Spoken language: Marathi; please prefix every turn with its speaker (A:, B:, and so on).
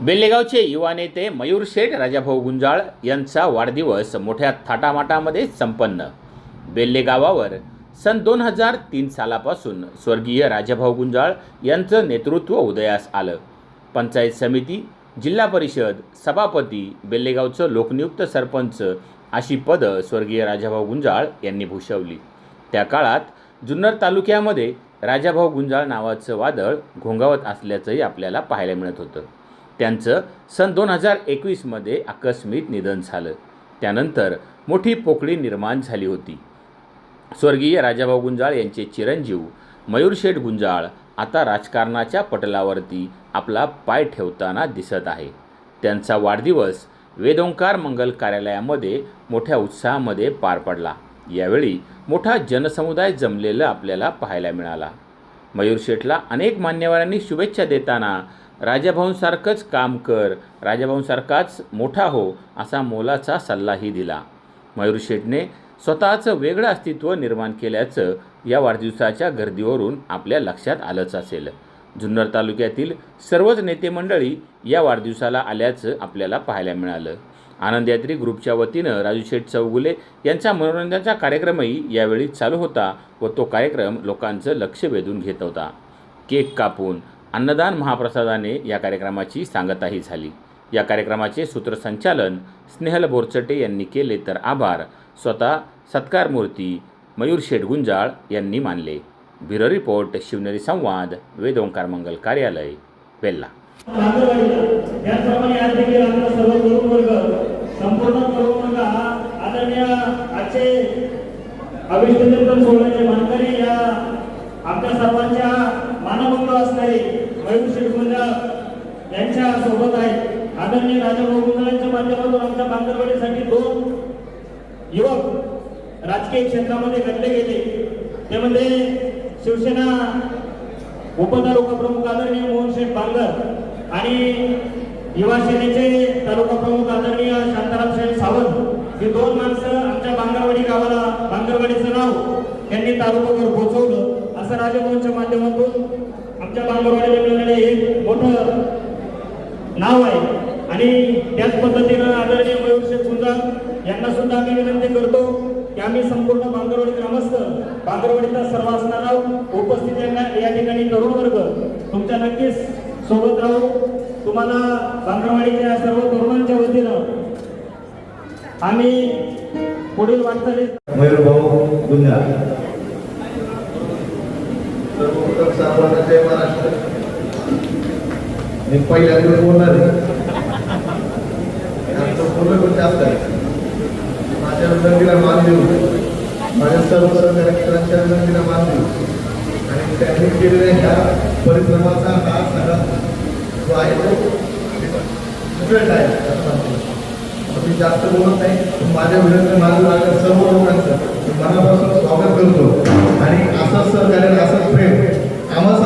A: बेल्लेगावचे युवा नेते मयूर शेठ राजाभाऊ गुंजाळ यांचा वाढदिवस मोठ्या थाटामाटामध्ये संपन्न. बेल्लेगावावर सन दोन हजार तीन सालापासून स्वर्गीय राजाभाऊ गुंजाळ यांचं नेतृत्व उदयास आलं. पंचायत समिती जिल्हा परिषद सभापती बेल्लेगावचं लोकनियुक्त सरपंच अशी पदं स्वर्गीय राजाभाऊ गुंजाळ यांनी भूषवली. त्या काळात जुन्नर तालुक्यामध्ये राजाभाऊ गुंजाळ नावाचं वादळ घोंगावत असल्याचंही आपल्याला पाहायला मिळत होतं. त्यांचं सन दोन हजार एकवीसमध्ये आकस्मिक निधन झालं. त्यानंतर मोठी पोकळी निर्माण झाली होती. स्वर्गीय राजाभाऊ गुंजाळ यांचे चिरंजीव मयूरशेठ गुंजाळ आता राजकारणाच्या पटलावरती आपला पाय ठेवताना दिसत आहे. त्यांचा वाढदिवस वेदोंकार मंगल कार्यालयामध्ये मोठ्या उत्साहामध्ये पार पडला. यावेळी मोठा जनसमुदाय जमलेलं आपल्याला पाहायला मिळाला. मयूर शेठला अनेक मान्यवरांनी शुभेच्छा देताना राजाभाऊंसारखंच काम कर. राजाभाऊंसारखाच मोठा हो असा मोलाचा सल्लाही दिला. मयूर शेठने स्वतःचं वेगळं अस्तित्व निर्माण केल्याचं या वाढदिवसाच्या गर्दीवरून आपल्या लक्षात आलंच असेल. जुन्नर तालुक्यातील सर्वच नेते मंडळी या वाढदिवसाला आल्याचं आपल्याला पाहायला मिळालं. आनंद यात्री ग्रुपच्या वतीनं राजू शेठ चौगुले यांचा मनोरंजनाचा कार्यक्रमही यावेळी चालू होता व तो कार्यक्रम लोकांचं लक्ष वेधून घेत होता. केक कापून अन्नदान महाप्रसादाने या कार्यक्रमाची सांगताही झाली. या कार्यक्रमाचे सूत्रसंचालन स्नेहल बोरचटे यांनी केले तर आभार. स्वतः सत्कार मूर्ती मयूर शेठ गुंजाळ यांनी मानले. ब्युरो रिपोर्ट शिवनेरी संवाद वेदोंकार मंगल कार्यालय वेल्ला.
B: त्याचप्रमाणे सोहळ्याचे मानकरी या आपल्या सर्वांच्या मानभंग असणारे मयूर शेठ यांच्या सोबत आहेत आदरणीय राजाभाऊ गुंजाळांच्या माध्यमातून आमच्या बांगरवाडीसाठी दोन युवक राजकीय क्षेत्रामध्ये घडले गेले. त्यामध्ये शिवसेना उपतालुका प्रमुख आदरणीय मोहन शेठ बांगर आणि युवा सेनेचे तालुका प्रमुख आदरणीय शांताराम शेठ सावंत. ही दोन माणसं आमच्या बांगरवाडी गावाला बांगरवाडीचं नाव त्यांनी तालुक्यावर पोहोचवलं असं राजभवनच्या माध्यमातून आमच्या बांगरवाडीला मिळणारे एक मोठं नाव आहे. आणि त्याच पद्धतीनं आदरणीय मयूर शेठ यांना सुद्धा आम्ही विनंती करतो की आम्ही संपूर्ण बांगरवाडी ग्रामस्थ बांगरवाडीचा सर्व असणारा उपस्थित यांना- या ठिकाणी तरुण वर्ग तुमच्या नक्कीच सोबत राहू. तुम्हाला बांगरवाडीच्या सर्व तरुणांच्या वतीनं आम्ही पुढील वाटचालीत
C: मयूर भाऊ गुंजाळ जय महाराष्ट्र मी पहिल्या दिवस बोलणार आहे. पूर्ण पण जास्त माझ्या विनंतीला मान देऊ माझ्या सर्व सहकारी मित्रांच्या विनंतीला मान देऊ आणि त्यांनी केलेल्या ह्या परिश्रमाचा हा सगळा जो आहे तो रिझल्ट आहे. मी जास्त बोलत नाही माझ्या विनंती माझ्या सर्व लोकांचं मनापासून स्वागत करतो. असंच सहकार्य असंच प्रेम. आम्हा